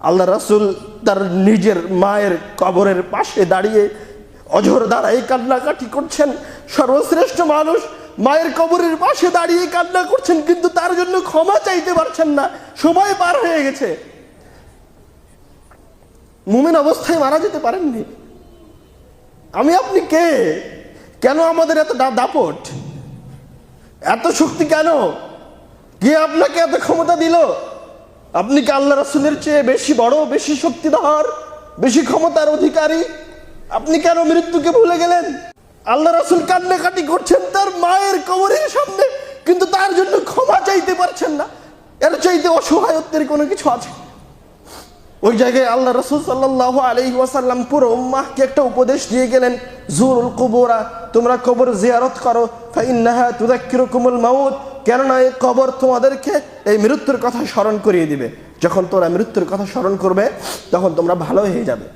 আল্লাহ রাসুল তার নিজের মায়ের কবরের পাশে দাঁড়িয়ে অঝর দাঁড়াই কান্নাকাটি করছেন। সর্বশ্রেষ্ঠ মানুষ মায়ের কবরের পাশে দাঁড়িয়ে কান্না করছেন, কিন্তু তার জন্য ক্ষমা চাইতে পারছেন না। সময় পার হয়ে গেছে। মুমিন অবস্থায় মারা যেতে পারেননি। আমি, আপনি কে? কেন আমাদের এত দাপট? এত শক্তি কেন? কে আপনাকে এত ক্ষমতা দিল? আপনি কি আল্লাহ রাসুলের চেয়ে বেশি বড়, বেশি শক্তিধর, বেশি ক্ষমতার অধিকারী? আপনি কেন মৃত্যুকে ভুলে গেলেন? আল্লাহ রাসুল কান্নাকাটি করছেন তার মায়ের কবরের সামনে, কিন্তু তার জন্য ক্ষমা চাইতে পারছেন না। এর চাইতে অসহায়ত্বের কোনো কিছু আছে? ওই জায়গায় আল্লাহ রসুল সাল্লাহ আলহি ওয়াসাল্লাম পুরো উম্মাহকে একটা উপদেশ দিয়ে গেলেন জুরুল কুবুরা, তোমরা কবর জিয়ারত করো, ফাইন্নাহা তুদাক্কিরুকুমুল মাউত। কেননা এই কবর তোমাদেরকে এই মৃত্যুর কথা স্মরণ করিয়ে দিবে। যখন তোমরা মৃত্যুর কথা স্মরণ করবে, তখন তোমরা ভালো হয়ে যাবে।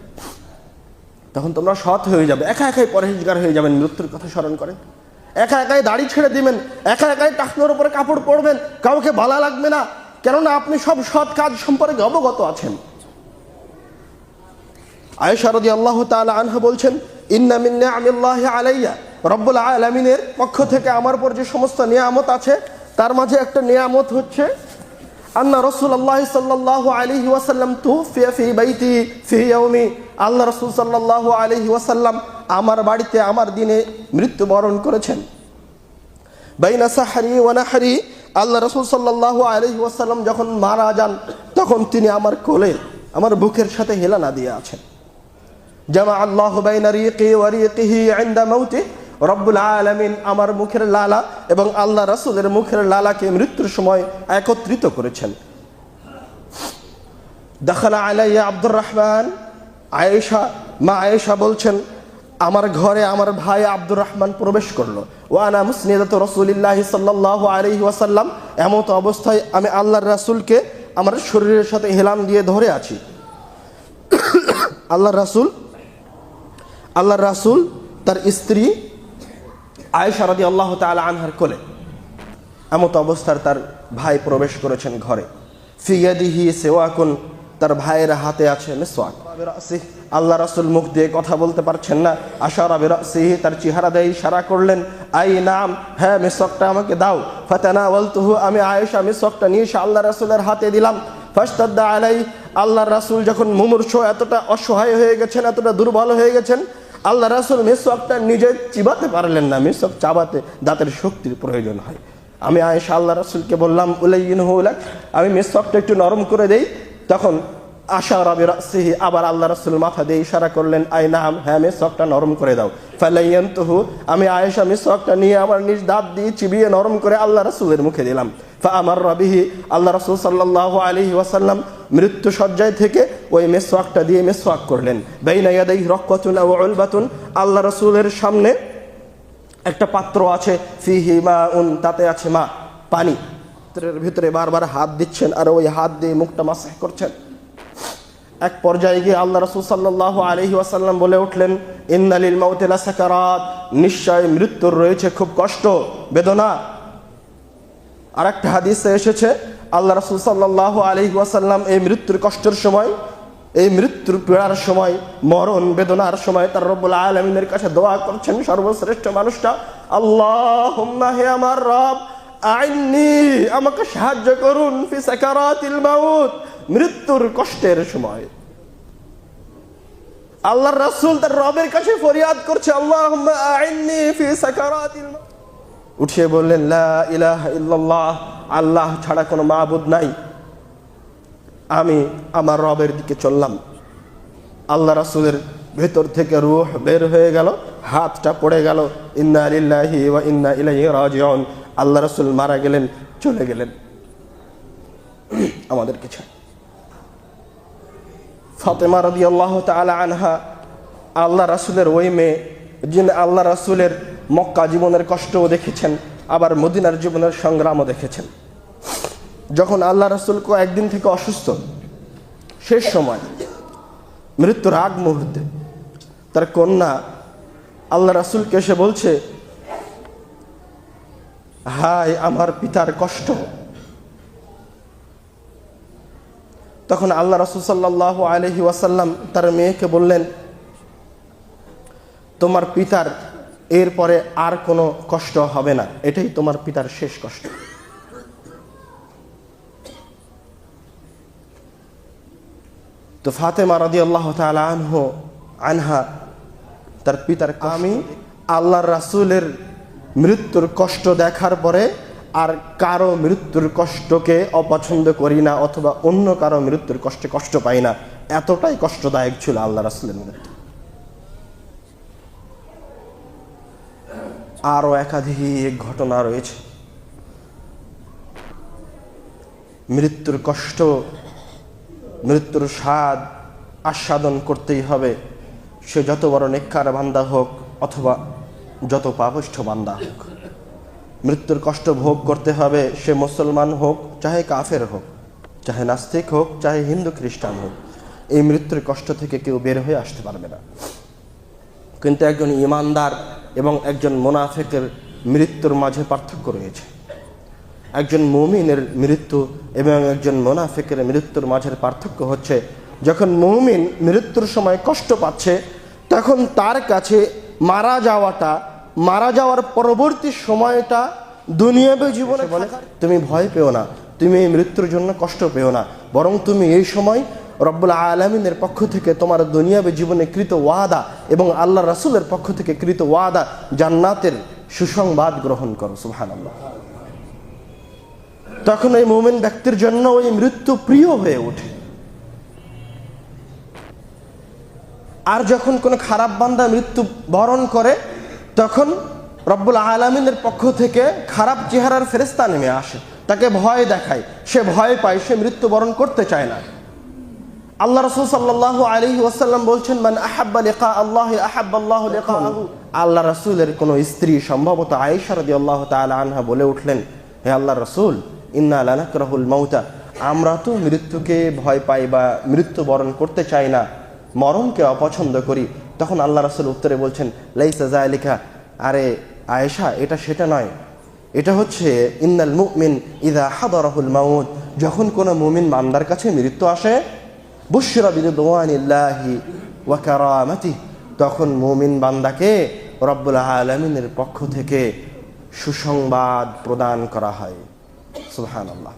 তখন তোমরা সৎ হয়ে যাবে। একা একাই পরহেজগার হয়ে যাবেন, মৃত্যুর কথা স্মরণ করে একা একাই দাড়ি ছেড়ে দিবেন, একা একাই টাকনোর উপরে কাপড় পরবেন, কাউকে ভালো লাগবে না। কেননা আপনি সব সৎ কাজ সম্পর্কে অবগত আছেন। আয়েশা রদি আল্লাহ তাআলা আনহা বলছেন, ইন্না মিন নিআমিল্লাহি আলাইয়া, রব্বুল আলামিনের পক্ষ থেকে আমার উপর যে সমস্ত নিয়ামত আছে তার মাঝে একটা নিয়ামত হচ্ছে, আন্না রাসূলুল্লাহ সাল্লাল্লাহু আলাইহি ওয়াসাল্লাম তুফিয়া ফি বাইতি ফি আল্লাহ রাসূল সাল্লাল্লাহু আলাইহি ওয়াসাল্লাম আমার বাড়িতে আমার দিনে মৃত্যুবরণ করেছেন। বাইনা সাহারি ওয়া নাহরি, আল্লাহ রসুল সাল্লাল্লাহু আলাইহি ওয়াসাল্লাম যখন মারা যান, তখন তিনি আমার কোলে, আমার বুকের সাথে হেলানা দিয়ে আছেন। জামা আল্লাহ বাইনা রিয়কি ওয়া রিয়কিহি ইনদা মাউতি রব্বুল আলমিন আমার মুখের লালা এবং আল্লাহ রাসূলের মুখের লালাকে মৃত্যুর সময় একত্রিত করেছেন। দখলা আলাইয়া আব্দুর রহমান, আয়েশা, মা আয়েশা বলছেন, আমার ঘরে আমার ভাই আব্দুর রহমান প্রবেশ করল। ওয়ানা মুসনিদাত রসুলিল্লাহ সাল্লাহ আলহি ওয়াসাল্লাম। এমত অবস্থায় আমি আল্লাহর রাসূলকে আমার শরীরের সাথে হেলাম দিয়ে ধরে আছি। আল্লাহর রাসূল আল্লাহর রাসূল তার স্ত্রী আয়েশা রাদি আল্লাহ তাআলা আনহার কোলে এমত অবস্থার তার ভাই প্রবেশ করেছেন ঘরে। ফিয়াদিহি সেওয়াকুন, তার ভাইয়ের হাতে আছে মিসওয়াক। আল্লাহ রাসুল মুখ দিয়ে কথা বলতে পারছেন না। আশা আশারা বিরাসিহি, তার চেহারা দিয়ে ইশারা করলেন, আই নাম হ্যাঁ মিসওয়াকটা আমাকে দাও। ফাতানা ওয়ালতুহু আমি আয়েশা মিসওয়াকটা নিয়ে এসে আল্লাহ রাসূলের হাতে দিলাম। ফাস্তাদ্দা আলাই আল্লাহ রাসূল যখন মুমূর্ষ এতটা অসহায় হয়ে গেছেন, এতটা দুর্বল হয়ে গেছেন আল্লাহ রাসুল মিসওয়াকটা নিজে চিবাতে পারলেন না, মিসওয়াক চাবাতে দাঁতের শক্তির প্রয়োজন হয়। আমি আয়েশা আল্লাহ রাসুলকে বললাম উলাইন হুলাক আমি মিসওয়াকটা একটু নরম করে দেই, তখন আশা রবি রাসিহি, আবার আল্লাহ রাসূল মাথা দিয়ে ইশারা করলেন আই নাম হ্যাঁ মিসওয়াকটা নরম করে দাও। ফালাইয়ানতুহু আমি আয়েশা মিসওয়াকটা নিয়ে আমার নিজ দাঁত দিয়ে চিবিয়ে নরম করে আল্লাহ রাসূলের মুখে দিলাম। আমার রবিহি, আল্লাহ রাসূল সাল্লাল্লাহু আলাইহি ওয়াসাল্লাম মৃত্যু সজ্জায় থেকে ওই মেসওয়াকটা দিয়ে মেসওয়াক করলেন। বাইনা ইয়াদাইহি রাক্কাতুন ওয়া উলবাতুন, আল্লাহ রসুলের সামনে একটা পাত্র আছে, ফিহি মা উন তাতে আছে মা, পানি। ভিতরে বারবার হাত দিচ্ছেন, আর ওই হাত দিয়ে মুখটা মাসাহ করছেন। এক পর্যায়ে গিয়ে আল্লাহ রসুল সাল্লাহ আলহি ওয়াসাল্লাম বলে উঠলেন, ইন্নালিল মাউতেলা সাকারাত নিশ্চয় মৃত্যুর রয়েছে খুব কষ্ট, বেদনা। আর একটা হাদিসে এসেছে, আল্লাহ রসুল সাল্লাহ আলহি ওয়াসাল্লাম এই মৃত্যুর কষ্টের সময়, এই মৃত্যুর পীড়ার সময়, মরণ, বেদনার সময় তার রব্বুল আলমিনের কাছে দোয়া করছেন সর্বশ্রেষ্ঠ মানুষটা আল্লাহ হে আমার রব আইনি আমাকে সাহায্য করুন ফি সাকারাতিল মাউত। মৃত্যুর কষ্টের সময়। আল্লাহ রাসূল তার রবের কাছে ফরিয়াদ করছে আল্লাহ উঠিয়ে বললেন আল্লাহ ছাড়া কোনো মাহবুদ নাই। আমি আমার রবের দিকে চললাম। আল্লাহ রাসুলের ভেতর থেকে রূহ বের হয়ে গেল, হাতটা পড়ে গেল। ইন্না লিল্লাহি ওয়া ইন্না ইলাইহি রাজিউন। আল্লাহ রাসুল মারা গেলেন, চলে গেলেন। আমাদেরকে ছাড়। ফাতেমা রাদিয়াল্লাহু তাআলা আনহা আল্লাহ রাসূলের ওই মেয়ে, যিনি আল্লাহ রাসূলের মক্কা জীবনের কষ্টও দেখেছেন, আবার মদিনার জীবনের সংগ্রামও দেখেছেন। যখন আল্লাহ রাসূল একদিন থেকে অসুস্থ, শেষ সময়, মৃত্যুর আগ মুহূর্তে তার কন্যা আল্লাহ রাসূলকে এসে বলছে, হায় আমার পিতার কষ্ট। তখন আল্লাহ রসুল সাল্লাহ আলহি ওয়াসাল্লাম তার মেয়েকে বললেন, তোমার পিতার এরপরে আর কোনো কষ্ট হবে না। এটাই তোমার পিতার শেষ কষ্ট। তো ফাতেমা রাদি আল্লাহ আনহ, আনহা, তার পিতার আমি আল্লাহর রাসূলের মৃত্যুর কষ্ট দেখার পরে আর কারও মৃত্যুর কষ্টকে অপছন্দ করি না অথবা অন্য কারও মৃত্যুর কষ্টে কষ্ট পাই না, এতটাই কষ্টদায়ক ছিল আল্লাহ রাসূলের মৃত্যু। আরও একাধিক ঘটনা রয়েছে। মৃত্যুর কষ্ট, মৃত্যুর স্বাদ আস্বাদন করতেই হবে। সে যত বড় নেককার বান্দা হোক অথবা যত পাপিষ্ঠ বান্দা হোক। মৃত্যুর কষ্ট ভোগ করতে হবে, সে মুসলমান হোক, চাহে কাফের হোক, চাহে নাস্তিক হোক, চাহে হিন্দু খ্রিস্টান হোক, এই মৃত্যুর কষ্ট থেকে কেউ বের হয়ে আসতে পারবে না। কিন্তু একজন ইমানদার এবং একজন মোনাফেকের মৃত্যুর মাঝে পার্থক্য রয়েছে। একজন মুমিনের মৃত্যু এবং একজন মোনাফেকের মৃত্যুর মাঝের পার্থক্য হচ্ছে, যখন মুমিন মৃত্যুর সময় কষ্ট পাচ্ছে, তখন তার কাছে মারা যাওয়াটা মারা যাওয়ার পরবর্তী সময়টা দুনিয়াবে জীবনে বলে তুমি ভয় পেও না তুমি এই মৃত্যুর জন্য কষ্ট পেও না বরং তুমি এই সময় রব্বুল আলমিনের পক্ষ থেকে তোমার দুনিয়াবে জীবনে কৃত ওয়াদা এবং আল্লাহ রাসুলের পক্ষ থেকে কৃত ওয়াদা জান্নাতের সুসংবাদ গ্রহণ করো সুহান আল্লাহ তখন ওই মোমেন ব্যক্তির জন্য ওই মৃত্যু প্রিয় হয়ে ওঠে। আর যখন কোনো খারাপ বান্দা মৃত্যু বরণ করে তখন রব্বুল আলমিনের পক্ষ থেকে খারাপ চেহারার ফেরেস্তা নেমে আসে। তাকে ভয় দেখায়। সে ভয় পায়, সে মৃত্যুবরণ করতে চায় না। আল্লাহ রসুল সাল্লাহ আলহি ওয়াসাল্লাম বলছেন মানে আহাব্বা লেখা আল্লাহ আহাব্বাল্লাহ লেখা আল্লাহ রসুলের কোনো স্ত্রী, সম্ভবত আয়েশা রদি আল্লাহ তালা আনহা বলে উঠলেন, হে আল্লাহ রসুল, ইন্না আলানাকরাহুল মৌতা আমরা তো মৃত্যুকে ভয় পাই বা মৃত্যুবরণ করতে চাই না, মরণকে অপছন্দ করি। তখন আল্লাহ রসুল উত্তরে বলছেন, লাইসা জায়লিকা আরে আয়েশা, এটা সেটা নয়। এটা হচ্ছে, ইন্নাল মুমিন ইদা হাদরাহুল মাউত। যখন কোনো মুমিন মান্দার কাছে মৃত্যু আসে, বুশরা বিদওয়ানিল্লাহি ওয়া কারামাতি তখন মুমিন বান্দাকে রব্বুল আলামিনের পক্ষ থেকে সুসংবাদ প্রদান করা হয়। সুবহানাল্লাহ।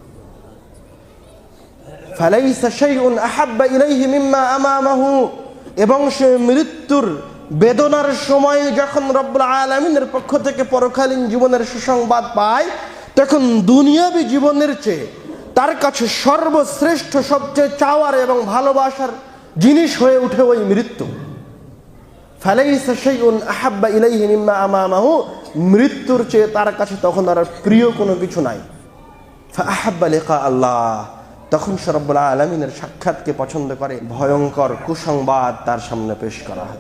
ফালাইসা শাইউন আহাব্বা ইলাইহি মিম্মা আমামাহু। এবং সে মৃত্যুর বেদনার সময় যখন রব্বুল আলমিনের পক্ষ থেকে পরকালীন জীবনের সুসংবাদ পায়, তখন দুনিয়াবি জীবনের চেয়ে তার কাছে সর্বশ্রেষ্ঠ, সবচেয়ে চাওয়ার এবং ভালোবাসার জিনিস হয়ে উঠে ওই মৃত্যু। মৃত্যুর চেয়ে তার কাছে তখন আর প্রিয় কোনো কিছু নাই। আহাব্বা লেখা আল্লাহ তখন সরব্বুল আলমিনের সাক্ষাৎকে পছন্দ করে। ভয়ঙ্কর কুসংবাদ তার সামনে পেশ করা হয়।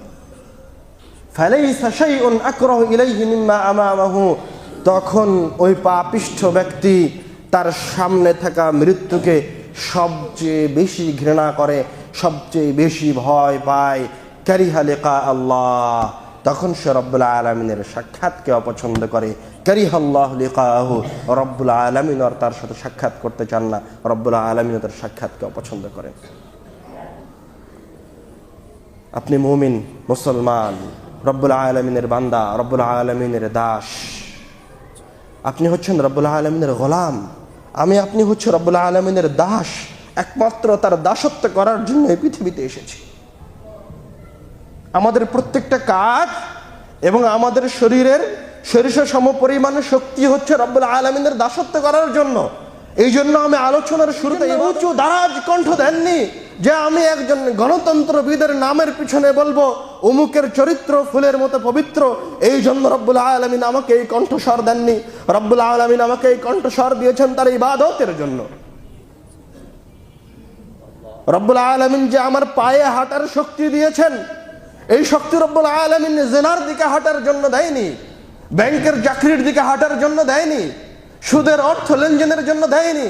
তখন ওই পাপিষ্ঠ ব্যক্তি তার সামনে থাকা মৃত্যুকে সবচেয়ে বেশি ঘৃণা করে, সবচেয়ে বেশি ভয় পায়। ক্যারিহা লেখা আল্লাহ। তখন সে রব্বুল আলমিনের সাক্ষাৎকে অপছন্দ করে। ক্যারিহাল্লাহ লিকাহু। রব্বুল আলমিন আর তার সাথে সাক্ষাৎ করতে চান না। রব্বুল আলমিন তার সাক্ষাৎকে অপছন্দ করে। আপনি মুমিন, মুসলমান, রব্বুল আলমিনের বান্দা, রব্বুল আলমিনের দাস। আপনি হচ্ছেন রব্বুল আলমিনের গোলাম। আমি, আপনি হচ্ছে রব্বুল আলমিনের দাস। একমাত্র তার দাসত্ব করার জন্য এই পৃথিবীতে এসেছি। আমাদের প্রত্যেকটা কাজ এবং আমাদের শরীরের শরীর সম পরিমাণে শক্তি হচ্ছে রব্বুল আলমিনের দাসত্ব করার জন্য। এই জন্য আমি আলোচনার শুরুতে উঁচু দারাজ কণ্ঠ দেননি যে আমি একজন গণতন্ত্রবিদের নামের পিছনে বলব অমুকের চরিত্র ফুলের মতো পবিত্র এই জন্য রব্বুল আলমিন আমাকে এই কণ্ঠস্বর দেননি। রব্বুল আলমিন আমাকে এই কণ্ঠস্বর দিয়েছেন তার ইবাদতের জন্য। রব্বুল আলমিন যে আমার পায়ে হাঁটার শক্তি দিয়েছেন এই শক্তি রব্বুল আলমিন জেনার দিকে হাঁটার জন্য দেয়নি, ব্যাংকের চাকরির দিকে হাঁটার জন্য দেয়নি, সুদের অর্থ লেনদেনের জন্য দেয়নি।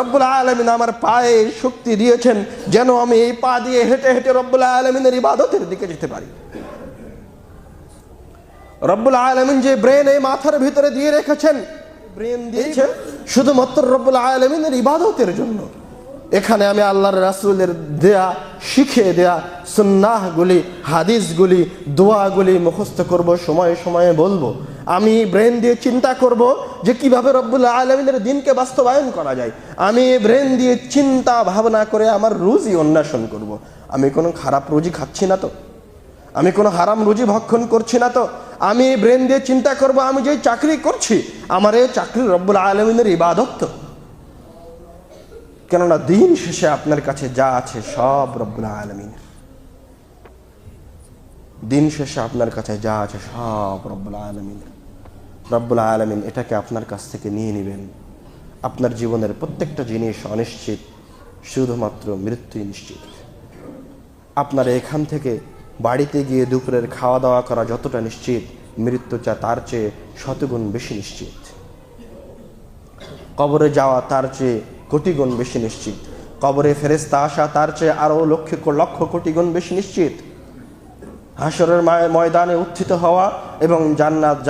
রব্বুল আলমিন আমার পায়ে শক্তি দিয়েছেন যেন আমি এই পা দিয়ে হেঁটে হেঁটে রব্বুল আলমিনের ইবাদতের দিকে যেতে পারি। রব্বুল আলমিন যে ব্রেন এই মাথার ভিতরে দিয়ে রেখেছেন, ব্রেন দিয়েছে শুধুমাত্র রব্বুল আলমিনের ইবাদতের জন্য। এখানে আমি আল্লাহর রাসূলের দেয়া, শিখিয়ে দেয়া সুন্নাহগুলি, হাদিসগুলি, দোয়াগুলি মুখস্থ করব, সময়ে সময়ে বলব। আমি ব্রেন দিয়ে চিন্তা করব যে কীভাবে রব্বুল আলমিনের দিনকে বাস্তবায়ন করা যায়। আমি ব্রেন দিয়ে চিন্তা ভাবনা করে আমার রুজি অন্বেষণ করব। আমি কোনো খারাপ রুজি খাচ্ছি না তো। আমি কোনো হারাম রুজি ভক্ষণ করছি না তো। আমি ব্রেন দিয়ে চিন্তা করব, আমি যে চাকরি করছি, আমার এই চাকরি রব্বুল আলমিনের ইবাদত তো। কেননা দিন শেষে আপনার কাছে যা আছে সব রব্বুল আলমিনের দিন শেষে আপনার কাছে যা আছে সব রব্বুল আলমিনের রব্বুল আলমিন এটাকে আপনার কাছ থেকে নিয়ে নেবেন। আপনার জীবনের প্রত্যেকটা জিনিস অনিশ্চিত, শুধুমাত্র মৃত্যুই নিশ্চিত। আপনার এখান থেকে বাড়িতে গিয়ে দুপুরের খাওয়া দাওয়া করা যতটা নিশ্চিত, মৃত্যু চা তার চেয়ে শতগুণ বেশি নিশ্চিত। কবরে যাওয়া তার চেয়ে কোটি গুণ বেশি নিশ্চিত। কবরে ফেরেস্তা আসা তার চেয়ে আরও লক্ষ লক্ষ কোটি গুণ বেশি নিশ্চিত। হাসরের ময়- ময়দানে উত্থিত হওয়া এবং জান্নাত